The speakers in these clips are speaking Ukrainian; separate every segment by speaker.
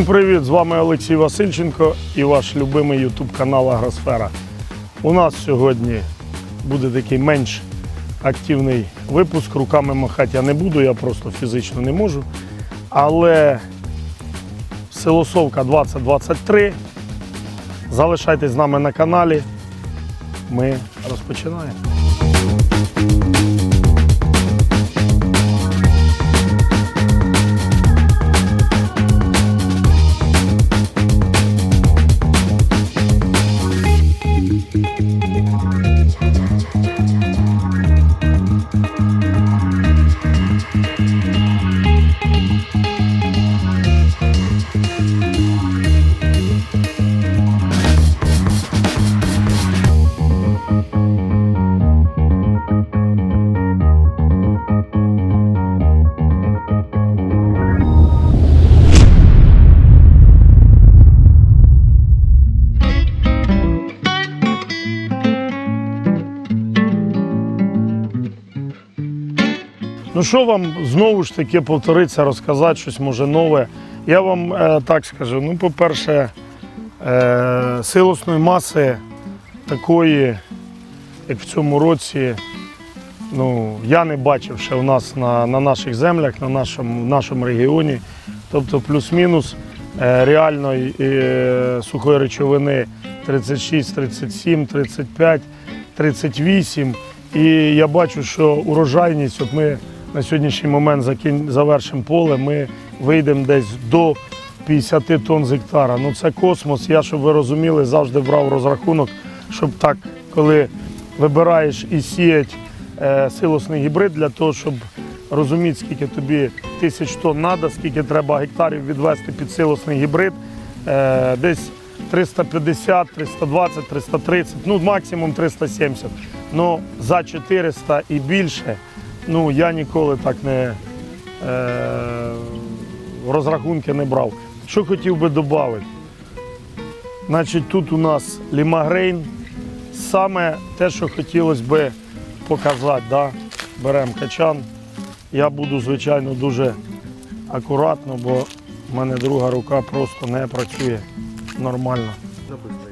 Speaker 1: Всім привіт! З вами Олексій Васильченко і ваш любимий ютуб канал Агросфера. У нас сьогодні буде такий менш активний випуск. Руками махати я не буду, я просто фізично не можу. Але Силосовка 2023. Залишайтесь з нами на каналі. Ми розпочинаємо. Ну що вам знову ж таки повториться, розказати щось може нове. Я вам е, так скажу. Ну, по-перше, е, силосної маси такої, як в цьому році, ну, я не бачив ще у нас на, на наших землях, на нашому, в нашому регіоні. Тобто плюс-мінус е, реальної е, сухої речовини 36, 37, 35, 38. І я бачу, що урожайність, от ми на сьогоднішній момент завершимо поле, ми вийдемо десь до 50 тонн з гектара. Ну це космос. Я, щоб ви розуміли, завжди брав розрахунок, щоб так, коли вибираєш і сіять е, силосний гібрид для того, щоб розуміти, скільки тобі тисяч тонн треба, скільки треба гектарів відвести під силосний гібрид. Е, десь 350, 320, 330, ну максимум 370. Ну за 400 і більше, ну я ніколи так не е, розрахунки не брав. Що хотів би додати? Значить, тут у нас лімагрейн. Саме те, що хотілося би показати, да? беремо качан. Я буду, звичайно, дуже акуратно, бо в мене друга рука просто не працює нормально.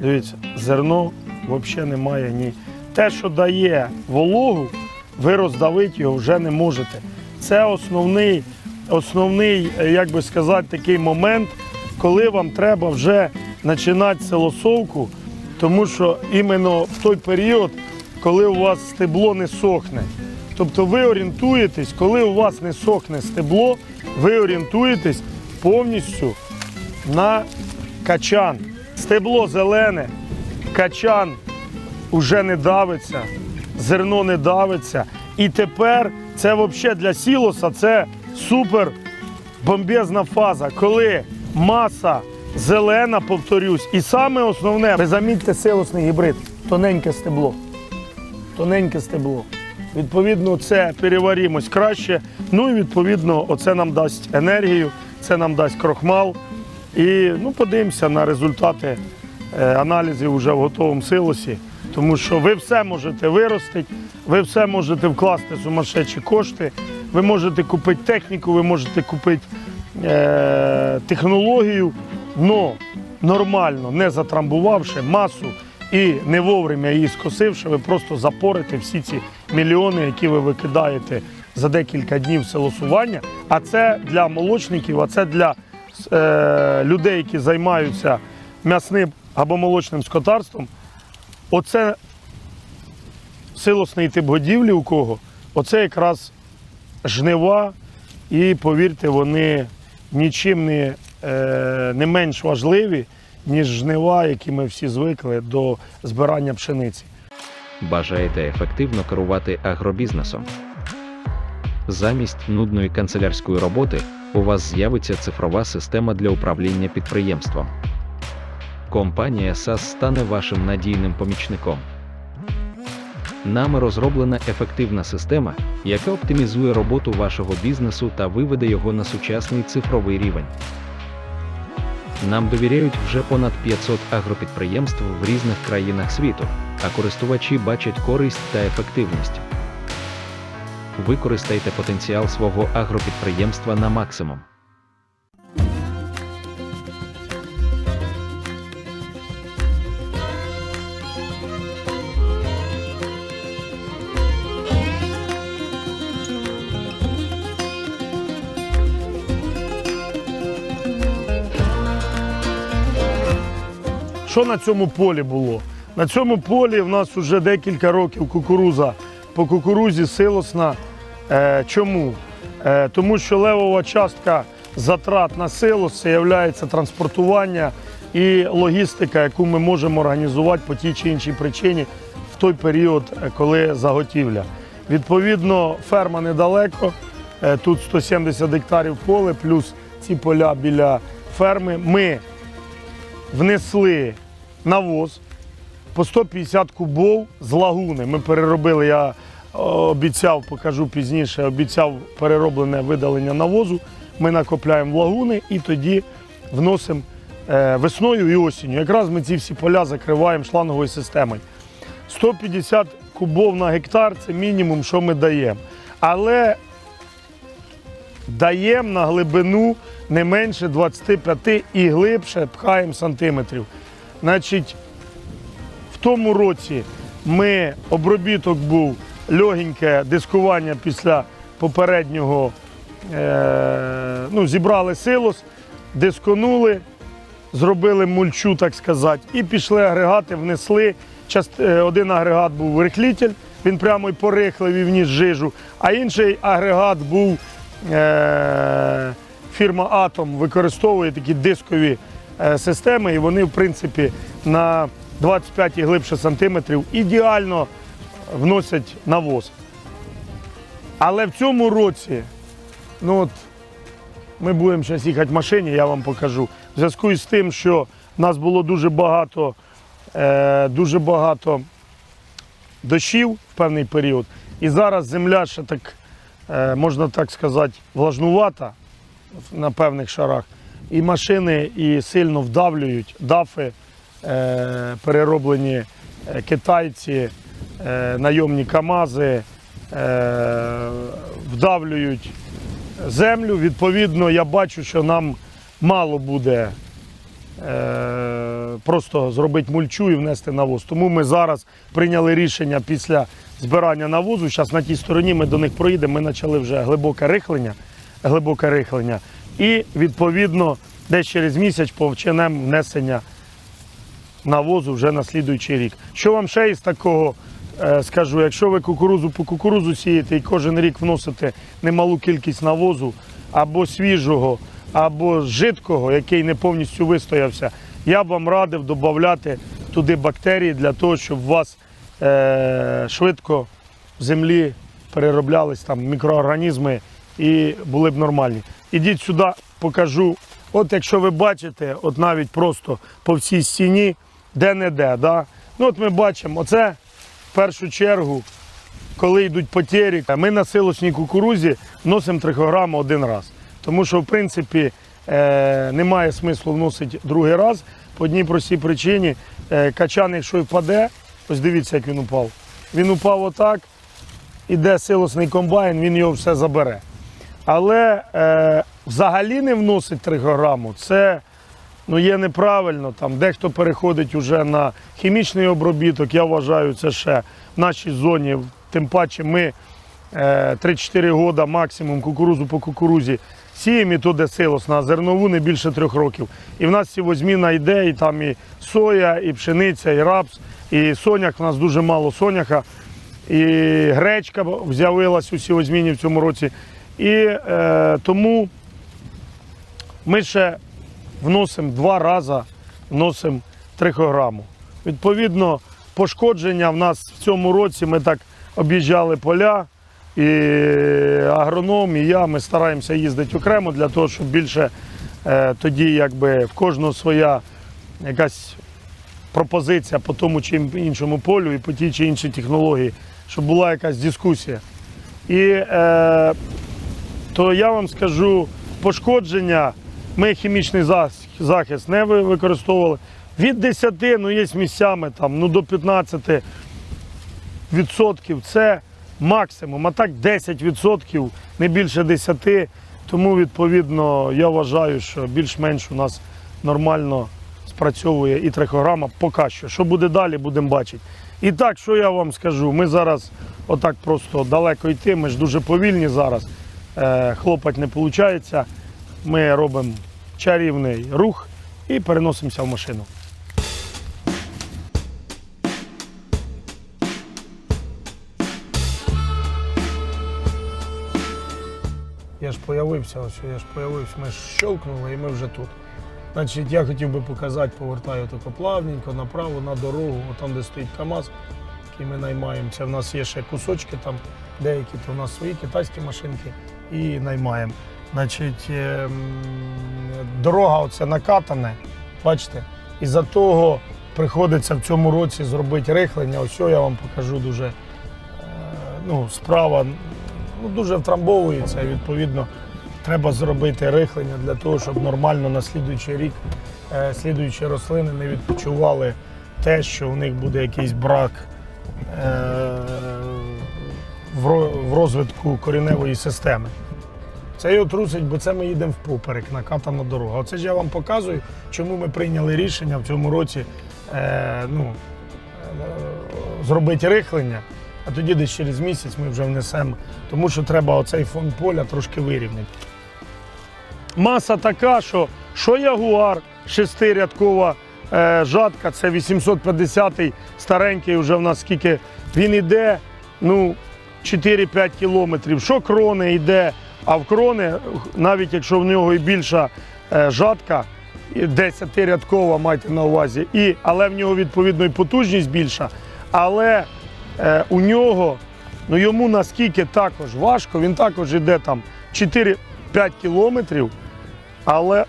Speaker 1: Дивіться, зерно взагалі немає ні. Те, що дає вологу, ви роздавити його вже не можете. Це основний, основний, е, як би сказати, такий момент, коли вам треба вже починати силосовку, тому що іменно в той період, коли у вас стебло не сохне. Тобто ви орієнтуєтесь, коли у вас не сохне стебло, ви орієнтуєтесь повністю на качан. Стебло зелене, качан уже не давиться, зерно не давиться. І тепер це взагалі для сілоса це супер бомбезна фаза, коли маса зелена, повторюсь, і саме основне, ви замітьте силосний гібрид, тоненьке стебло. Тоненьке стебло. Відповідно, це переварімось краще. Ну і відповідно, оце нам дасть енергію, це нам дасть крохмал. І ну, подивимося на результати е, аналізів вже в готовому силосі. Тому що ви все можете виростити, ви все можете вкласти сумасшедші кошти, ви можете купити техніку, ви можете купити е, технологію, але нормально, не затрамбувавши масу і не вовремя її скосивши, ви просто запорите всі ці мільйони, які ви викидаєте за декілька днів селосування. А це для молочників, а це для е, людей, які займаються м'ясним або молочним скотарством. Оце силосний тип годівлі у кого, оце якраз жнива, і повірте, вони нічим не, е, не менш важливі, ніж жнива, які ми всі звикли до збирання пшениці.
Speaker 2: Бажаєте ефективно керувати агробізнесом? Замість нудної канцелярської роботи у вас з'явиться цифрова система для управління підприємством. Компанія SAS стане вашим надійним помічником. Нами розроблена ефективна система, яка оптимізує роботу вашого бізнесу та виведе його на сучасний цифровий рівень. Нам довіряють вже понад 500 агропідприємств в різних країнах світу, а користувачі бачать користь та ефективність. Використайте потенціал свого агропідприємства на максимум.
Speaker 1: Що на цьому полі було? На цьому полі в нас вже декілька років кукуруза по кукурузі силосна. Е, чому? Е, тому що левова частка затрат на силос це є транспортування і логістика, яку ми можемо організувати по тій чи іншій причині в той період, е, коли заготівля. Відповідно, ферма недалеко. Тут 170 гектарів поле, плюс ці поля біля ферми. Ми внесли навоз по 150 кубов з лагуни. Ми переробили, я обіцяв, покажу пізніше, обіцяв перероблене видалення навозу. Ми накопляємо в лагуни і тоді вносимо е, весною і осінню. Якраз ми ці всі поля закриваємо шланговою системою. 150 кубов на гектар це мінімум, що ми даємо. Але даємо на глибину не менше 25 і глибше пхаємо сантиметрів. Значить, в тому році ми обробіток був легеньке дискування після попереднього. Е, ну, зібрали силос, дисконули, зробили мульчу, так сказати, і пішли агрегати, внесли. Е, Один агрегат був рихлітель, він прямо й порихлив і вніс жижу, а інший агрегат був фірма Атом використовує такі дискові е, системи, і вони, в принципі, на 25 і глибше сантиметрів ідеально вносять навоз. Але в цьому році, ну от ми будемо зараз їхати в машині, я вам покажу. В зв'язку з тим, що в нас було дуже багато, е, дуже багато дощів в певний період. І зараз земля ще так, е, можна так сказати, влажнувата на певних шарах. І машини і сильно вдавлюють дафи, е, перероблені е, китайці, е, найомні КАМАЗи, е, вдавлюють землю. Відповідно, я бачу, що нам мало буде е, просто зробити мульчу і внести навоз. Тому ми зараз прийняли рішення після збирання навозу. Зараз на тій стороні ми до них проїдемо. Ми почали вже глибоке рихлення, глибоке рихлення. І відповідно десь через місяць почнемо внесення навозу вже на слідуючий рік. Що вам ще із такого е, скажу? Якщо ви кукурузу по кукурузу сієте і кожен рік вносите немалу кількість навозу або свіжого, або жидкого, який не повністю вистоявся, я б вам радив додати туди бактерії для того, щоб у вас швидко в землі перероблялись там мікроорганізми і були б нормальні. Ідіть сюди, покажу. От якщо ви бачите, от навіть просто по всій стіні, де-не-де, да? ну от ми бачимо, оце в першу чергу, коли йдуть потері, ми на силочній кукурузі вносимо трихограму один раз. Тому що, в принципі, е, немає смислу вносити другий раз по одній простій причині. Е, качан, якщо впаде, ось дивіться, як він упав. Він упав отак, іде силосний комбайн, він його все забере. Але е, взагалі не вносить трихограму, це ну, є неправильно. Там дехто переходить уже на хімічний обробіток. Я вважаю, це ще в нашій зоні. Тим паче ми е, 3-4 роки максимум кукурузу по кукурузі сіємо і то де силос на зернову не більше трьох років. І в нас сівозміна йде, і там і соя, і пшениця, і рапс, і соняк. У нас дуже мало соняха. І гречка з'явилась у сівозміні в цьому році. І е, тому ми ще вносимо два рази вносимо трихограму. Відповідно, пошкодження в нас в цьому році ми так об'їжджали поля, і агроном, і я ми стараємося їздити окремо для того, щоб більше е, тоді якби в кожного своя якась пропозиція по тому чи іншому полю і по тій чи іншій технології, щоб була якась дискусія. І е, то я вам скажу, пошкодження ми хімічний захист не використовували. Від 10, ну є місцями там, ну до 15 відсотків це максимум, а так 10 відсотків, не більше 10. Тому, відповідно, я вважаю, що більш-менш у нас нормально спрацьовує і трихограма поки що. Що буде далі, будемо бачити. І так, що я вам скажу, ми зараз отак просто далеко йти, ми ж дуже повільні зараз, е, хлопать не виходить. Ми робимо чарівний рух і переносимося в машину. Я ж появився, ось я ж появився, ми ж щелкнули і ми вже тут. Значить, я хотів би показати, повертаю тако плавненько, направо, на дорогу, там, де стоїть КАМАЗ, який ми наймаємо. Це в нас є ще кусочки там, деякі, то в нас свої китайські машинки і наймаємо. Значить, ем, дорога оце накатане, бачите, і за того приходиться в цьому році зробити рихлення. Ось я вам покажу дуже е, ну, справа ну, дуже втрамбовується. Відповідно, треба зробити рихлення для того, щоб нормально на слідуючий рік е, слідуючі рослини не відпочивали те, що у них буде якийсь брак е, в розвитку кореневої системи. Це його трусить, бо це ми їдемо впоперек, накатана дорога. Оце ж я вам показую, чому ми прийняли рішення в цьому році е, ну, е, зробити рихлення, а тоді десь через місяць ми вже внесемо, тому що треба оцей фон поля трошки вирівняти. Маса така, що, що ягуар, шестирядкова е, жатка, це 850-й старенький, вже в нас скільки він іде, ну, 4-5 кілометрів. Що крони йде, а в крони, навіть якщо в нього і більша е, жатка, 10-рядкова майте на увазі, і, але в нього відповідно і потужність більша, але е, у нього, ну йому наскільки також важко, він також йде там 4-5 кілометрів, але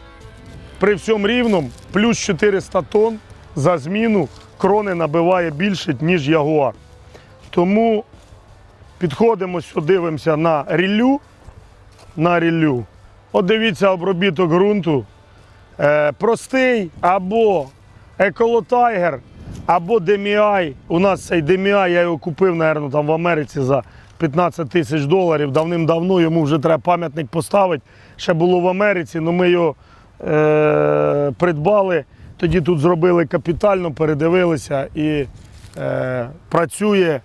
Speaker 1: при всьому рівному плюс 400 тонн за зміну крони набиває більше, ніж ягуар. Тому підходимо сюди, дивимося на ріллю. На ріллю. От дивіться обробіток ґрунту. Е, простий або еколотайгер, або деміай. У нас цей деміай, я його купив, мабуть, там в Америці за 15 тисяч доларів. Давним-давно йому вже треба пам'ятник поставити. Ще було в Америці, але ми його е, придбали. Тоді тут зробили капітально, передивилися і е, працює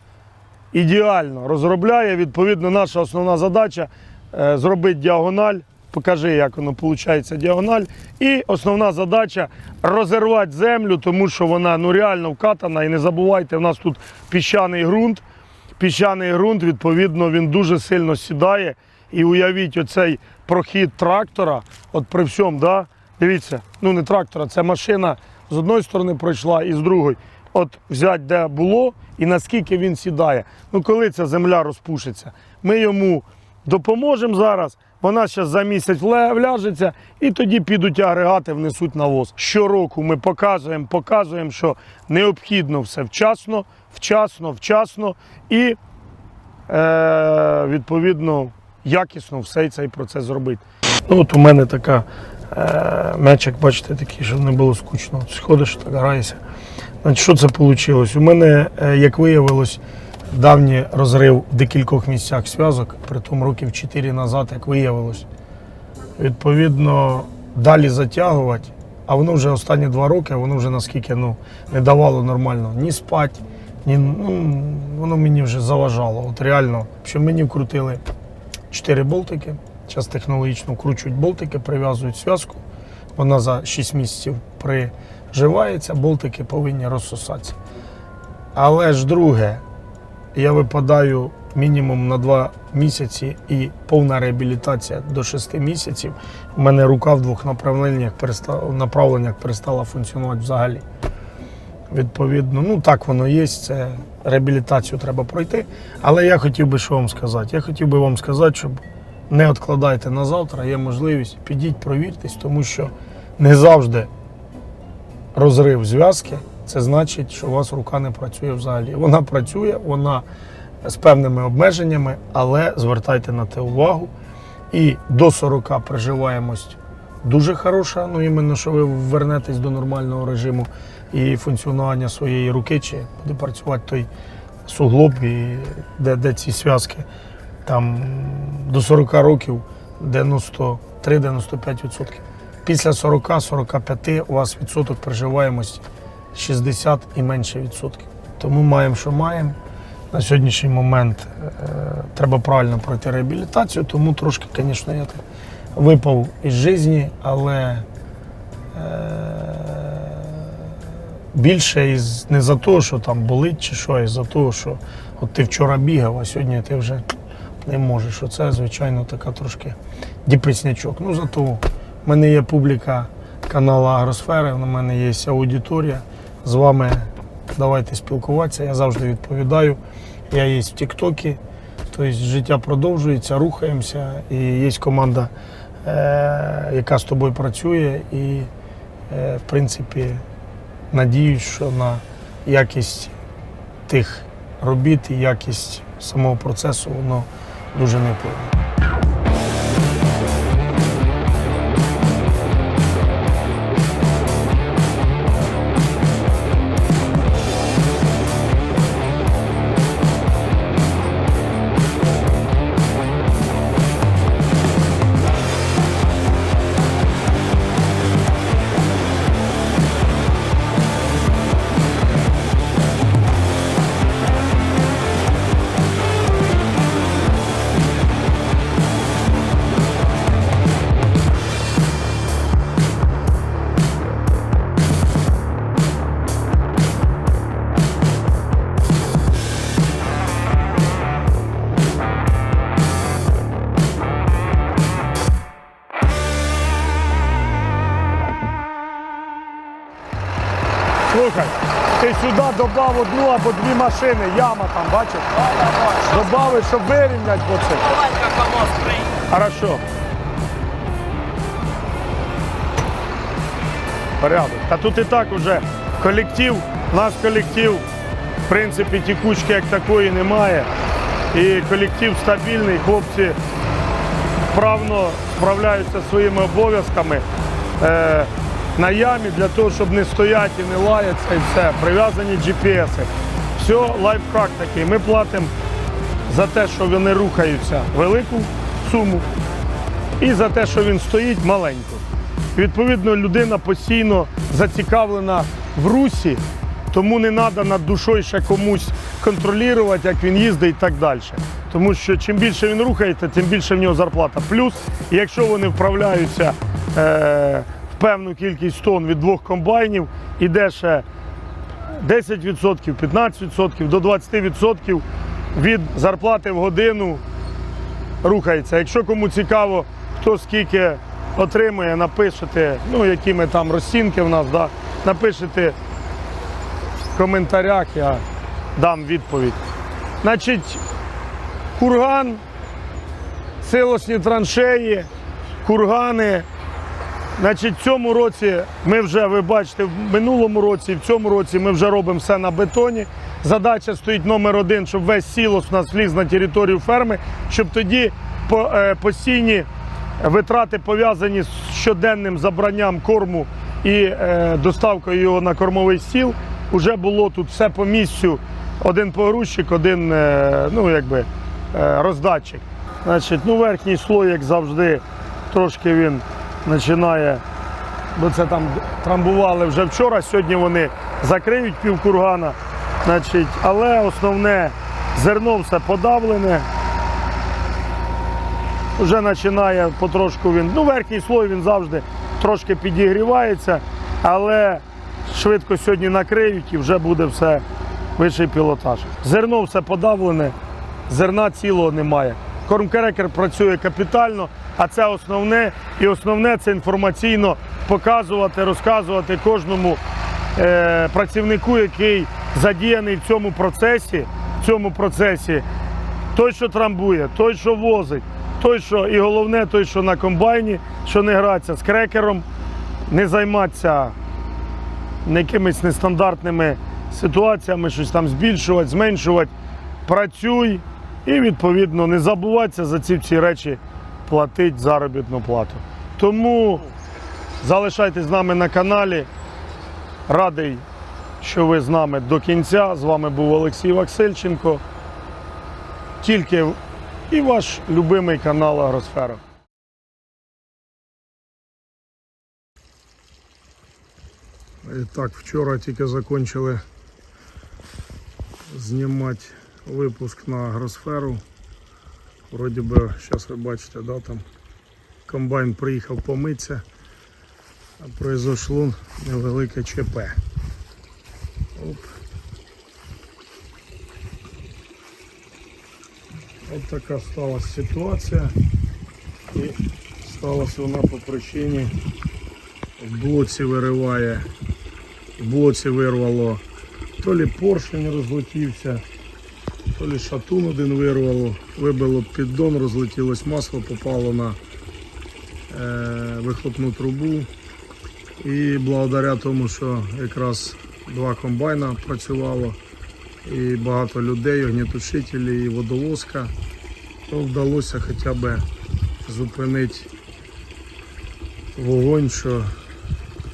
Speaker 1: ідеально. Розробляє. Відповідно, наша основна задача е, зробити діагональ. Покажи, як воно виходить діагональ. І основна задача розірвати землю, тому що вона ну, реально вкатана. І не забувайте, в нас тут піщаний ґрунт. Піщаний ґрунт, відповідно, він дуже сильно сідає. І уявіть оцей прохід трактора, от при всьому, да? дивіться, ну не трактора, це машина з одної сторони пройшла і з другої. От взяти, де було, і наскільки він сідає. Ну, коли ця земля розпушиться, ми йому допоможемо зараз. Вона зараз за місяць вляжеться, і тоді підуть агрегати, внесуть навоз. Щороку ми показуємо, показуємо, що необхідно все вчасно, вчасно, вчасно і е, відповідно якісно все цей процес зробити. Ну, от у мене така е, м'ячик, бачите, такий, щоб не було скучно. Сходиш, так граєшся. Значить, що це вийшло? У мене, е, як виявилось, давній розрив в декількох місцях зв'язок, при тому років 4 назад, як виявилось. Відповідно, далі затягувати, а воно вже останні два роки, воно вже наскільки ну, не давало нормально ні спати, ні, ну, воно мені вже заважало. От реально, що мені вкрутили 4 болтики. Зараз технологічно вкручують болтики, прив'язують зв'язку. Вона за 6 місяців приживається, болтики повинні розсосатися. Але ж друге, я випадаю мінімум на 2 місяці і повна реабілітація до 6 місяців. У мене рука в двох направленнях перестала, направленнях перестала функціонувати взагалі. Відповідно, ну так воно є, це реабілітацію треба пройти. Але я хотів би що вам сказати. Я хотів би вам сказати, щоб не відкладайте на завтра, є можливість, підіть, провіртесь, тому що не завжди розрив зв'язки, це значить, що у вас рука не працює взагалі. Вона працює, вона з певними обмеженнями, але звертайте на те увагу. І до 40 приживаємость дуже хороша, ну іменно, що ви вернетесь до нормального режиму і функціонування своєї руки, чи буде працювати той суглоб, і де, де ці зв'язки. Там до 40 років 93-95%. Після 40-45 у вас відсоток приживаємості 60 і менше відсотків. Тому маємо, що маємо. На сьогоднішній момент е, треба правильно пройти реабілітацію, тому трошки, звісно, я так випав із житті, але е, більше із, не за те, що там болить чи що, а за того, що от ти вчора бігав, а сьогодні ти вже не можеш. Оце, звичайно, така трошки діписнячок. Ну, зато в мене є публіка каналу Агросфери, в мене є аудиторія. З вами давайте спілкуватися. Я завжди відповідаю. Я є в Тіктокі, тобто життя продовжується, рухаємося. І є команда, яка з тобою працює. І, е, в принципі, надіюсь, що на якість тих робіт і якість самого процесу воно дуже не впливає. Додав одну або дві машини, яма там, бачиш? Добавиш, щоб вирівняти бо це. Хорошо. Порядок. Та тут і так уже колектив, наш колектив, в принципі, тікучки як такої немає. І колектив стабільний, хлопці вправно справляються своїми обов'язками. На ямі для того, щоб не стояти і не лаятися і все. Прив'язані GPS. Все, лайфхак такий. Ми платимо за те, що вони рухаються велику суму, і за те, що він стоїть маленьку. Відповідно, людина постійно зацікавлена в русі, тому не треба над душою ще комусь контролювати, як він їздить і так далі. Тому що чим більше він рухається, тим більше в нього зарплата. Плюс, якщо вони вправляються е, певну кількість тонн від двох комбайнів, іде ще 10%, 15% до 20% від зарплати в годину рухається. Якщо кому цікаво, хто скільки отримує, напишете, ну які ми там розцінки в нас, да, напишете в коментарях, я дам відповідь. Значить, курган, силосні траншеї, кургани. Значить, в цьому році ми вже, ви бачите, в минулому році, в цьому році ми вже робимо все на бетоні. Задача стоїть номер один, щоб весь сілос у нас вліз на територію ферми, щоб тоді е, постійні витрати пов'язані з щоденним забранням корму і е, доставкою його на кормовий стіл. Вже було тут все по місцю. Один погрузчик, один е, ну, якби, роздатчик. Значить, ну, верхній слой, як завжди, трошки він починає, бо це там трамбували вже вчора, сьогодні вони закриють півкургана. Значить, але основне зерно все подавлене. Вже починає потрошку він. Ну, верхній слой він завжди трошки підігрівається, але швидко сьогодні накриють і вже буде все вищий пілотаж. Зерно все подавлене, зерна цілого немає. Кормкерекер працює капітально, а це основне. І основне це інформаційно показувати, розказувати кожному е, працівнику, який задіяний в цьому процесі, в цьому процесі той, що трамбує, той, що возить, той, що і головне, той, що на комбайні, що не гратися з крекером, не займатися якимись нестандартними ситуаціями, щось там збільшувати, зменшувати. Працюй і відповідно не забуватися за ці всі речі платити заробітну плату. Тому залишайтесь з нами на каналі. Радий, що ви з нами до кінця. З вами був Олексій Васильченко. Тільки і ваш любимий канал Агросфера. І так, вчора тільки закінчили знімати випуск на агросферу. Вроді би, зараз ви бачите, да, там комбайн приїхав помитися, а произошло невелике ЧП. Оп. От така сталася ситуація. І сталася вона по причині в блоці вириває. В блоці вирвало. То лі поршень розлетівся, то лі шатун один вирвало, вибило піддон, розлетілось масло, попало на е, вихлопну трубу. І благодаря тому, що якраз два комбайна працювало, і багато людей, огнетушителі, і водовозка, то вдалося хоча б зупинити вогонь, що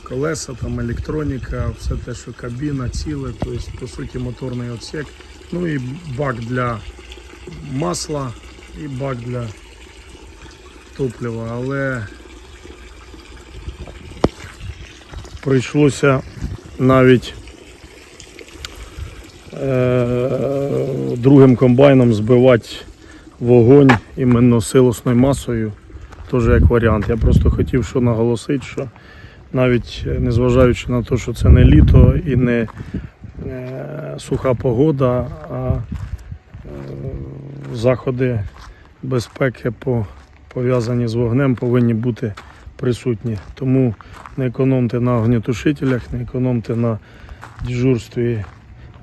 Speaker 1: колеса, там електроніка, все те, що кабіна, ціле, тобто, по суті, моторний отсек. Ну і бак для масла, і бак для топлива. Але прийшлося навіть е, другим комбайном збивати вогонь іменно силосною масою, теж як варіант. Я просто хотів що наголосити, що навіть е, незважаючи на те, що це не літо і не е, суха погода, а е, заходи безпеки пов'язані з вогнем повинні бути присутні. Тому не економте на огнетушителях, не економте на дежурстві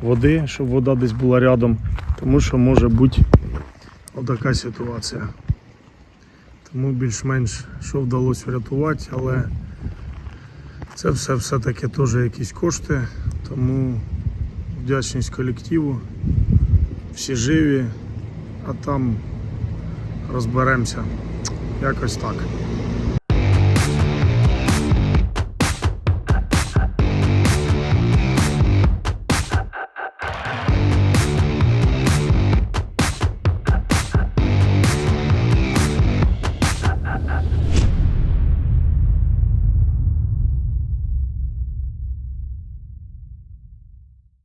Speaker 1: води, щоб вода десь була рядом, тому що може бути отака ситуація. Тому більш-менш що вдалося врятувати, але це все все-таки теж якісь кошти, тому вдячність колективу, всі живі, а там розберемося. Якось так.